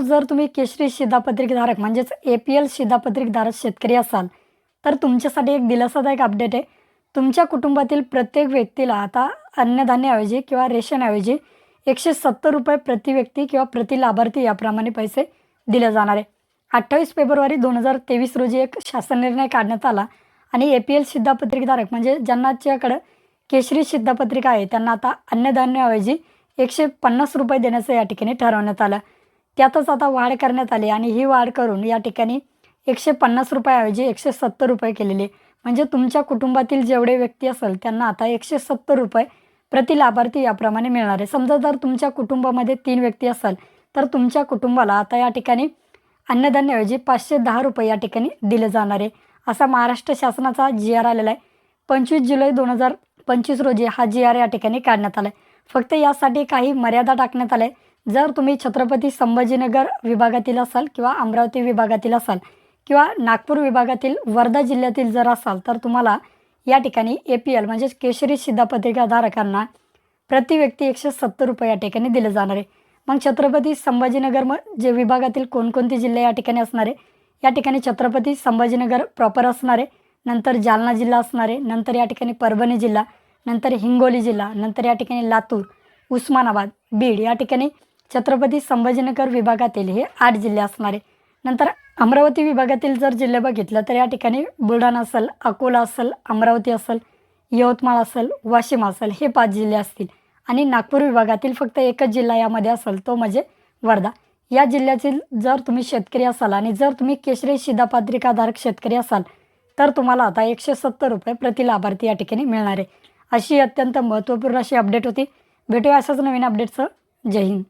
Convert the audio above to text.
जर तुम्ही केशरी शिधापत्रिकधारक म्हणजेच ए पी एल शिधापत्रिकधारक शेतकरी असाल तर तुमच्यासाठी एक दिलासादायक अपडेट आहे. तुमच्या कुटुंबातील प्रत्येक व्यक्तीला आता अन्नधान्याऐवजी किंवा रेशनऐवजी एकशे सत्तर रुपये प्रति व्यक्ती किंवा प्रति लाभार्थी याप्रमाणे पैसे दिले जाणार आहे. अठ्ठावीस फेब्रुवारी दोन हजार तेवीस रोजी एक शासन निर्णय काढण्यात आला आणि ए पी एल शिधापत्रिकधारक म्हणजे ज्यांनाच्याकडं केशरी शिधापत्रिका आहे त्यांना आता अन्नधान्याऐवजी एकशे पन्नास रुपये देण्याचं या ठिकाणी ठरवण्यात आलं. त्यातच आता वाढ करण्यात आली आणि ही वाढ करून या ठिकाणी एकशे पन्नास रुपयाऐवजी एकशे सत्तर रुपये केलेले. म्हणजे तुमच्या कुटुंबातील जेवढे व्यक्ती असेल त्यांना आता एकशे सत्तर रुपये प्रति लाभार्थी याप्रमाणे मिळणार आहे. समजा जर तुमच्या कुटुंबामध्ये तीन व्यक्ती असाल तर तुमच्या कुटुंबाला आता या ठिकाणी अन्नधान्याऐवजी पाचशे दहा रुपये या ठिकाणी दिले जाणार आहे. असा महाराष्ट्र शासनाचा जी आर आलेला आहे. पंचवीस जुलै दोन हजार पंचवीस रोजी हा जी आर या ठिकाणी काढण्यात आला आहे फक्त यासाठी काही मर्यादा टाकण्यात आल्या. आहे जर तुम्ही छत्रपती संभाजीनगर विभागातील असाल किंवा अमरावती विभागातील असाल किंवा नागपूर विभागातील वर्धा जिल्ह्यातील जर असाल तर तुम्हाला या ठिकाणी ए पी एल म्हणजेच केशरी शिधापत्रिकाधारकांना प्रति व्यक्ती एकशे सत्तर रुपये या ठिकाणी दिले जाणार आहे. मग छत्रपती संभाजीनगर म जे विभागातील कोणकोणते जिल्हे या ठिकाणी असणार आहे या ठिकाणी छत्रपती संभाजीनगर प्रॉपर असणार आहे नंतर जालना जिल्हा असणार आहे नंतर या ठिकाणी परभणी जिल्हा नंतर हिंगोली जिल्हा नंतर या ठिकाणी लातूर उस्मानाबाद बीड या ठिकाणी छत्रपती संभाजीनगर विभागातील हे आठ जिल्हे असणार. आहे नंतर अमरावती विभागातील जर जिल्हे बघितलं तर या ठिकाणी बुलढाणा असेल अकोला असेल अमरावती असेल यवतमाळ असेल वाशिम असेल हे पाच जिल्हे असतील. आणि नागपूर विभागातील फक्त एकच जिल्हा यामध्ये असेल तो म्हणजे वर्धा. या जिल्ह्यातील जर तुम्ही शेतकरी असाल आणि जर तुम्ही केशरी शिधापत्रिकाधारक शेतकरी असाल तर तुम्हाला आता एकशे सत्तर रुपये प्रति लाभार्थी या ठिकाणी मिळणार आहे. अशी अत्यंत महत्त्वपूर्ण अशी अपडेट होती. भेटूया अशाच नवीन अपडेटचं. जय हिंद.